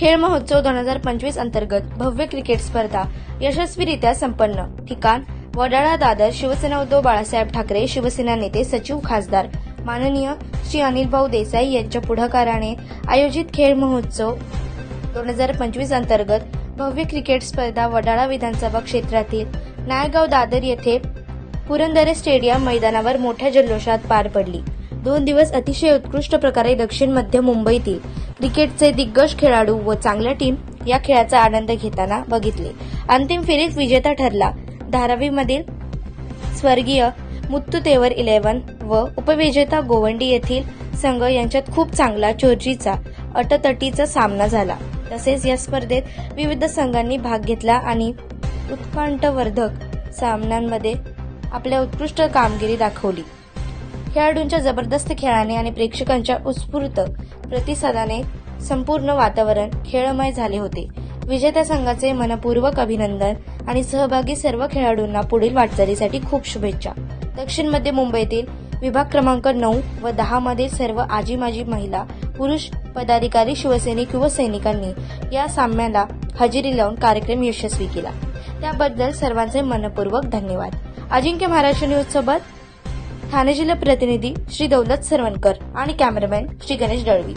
खेळ महोत्सव दोन हजार पंचवीस अंतर्गत भव्य क्रिकेट स्पर्धा यशस्वीरित्या संपन्न. ठिकाण वडाळा दादर शिवसेना उद्धव बाळासाहेब ठाकरे शिवसेना नेते सचिव खासदार. माननीय श्री अनिल भाऊ देसाई यांच्या पुढाकाराने आयोजित खेळ महोत्सव दोन हजार पंचवीस अंतर्गत भव्य क्रिकेट स्पर्धा वडाळा विधानसभा क्षेत्रातील नायगाव दादर येथे पुरंदरे स्टेडियम मैदानावर मोठ्या जल्लोषात पार पडली. दोन दिवस अतिशय उत्कृष्ट प्रकारे दक्षिण मध्य मुंबईतील क्रिकेटचे दिग्गज खेळाडू व चांगल्या टीम या खेळाचा आनंद घेताना बघितले. अंतिम फेरीत विजेता ठरला. धारावीमधील स्वर्गीय मुत्तू तेवर इलेव्हन व उपविजेता गोवंडी येथील संघ यांच्यात खूप चांगला चोरचीचा अटतटीचा सामना झाला. तसेच या स्पर्धेत विविध संघांनी भाग घेतला आणि उत्कंठवर्धक सामन्यांमध्ये आपल्या उत्कृष्ट कामगिरी दाखवली. खेळाडूंच्या जबरदस्त खेळाने आणि प्रेक्षकांच्या उत्स्फूर्त प्रतिसादाने संपूर्ण वातावरण खेळमय झाले होते. विजेत्या संघाचे मनपूर्वक अभिनंदन आणि सहभागी सर्व खेळाडूंना पुढील वाटचालीसाठी खूप शुभेच्छा. दक्षिण मध्य मुंबईतील विभाग क्रमांक नऊ व दहा मधील सर्व आजी माजी महिला पुरुष पदाधिकारी शिवसैनिक व सैनिकांनी या सामन्याला हजेरी लावून कार्यक्रम यशस्वी केला. त्याबद्दल सर्वांचे मनपूर्वक धन्यवाद. अजिंक्य महाराष्ट्र न्यूज सोबत ठाणे जिल्हा प्रतिनिधी श्री दौलत सरवणकर आणि कॅमेरामॅन श्री गणेश दळवी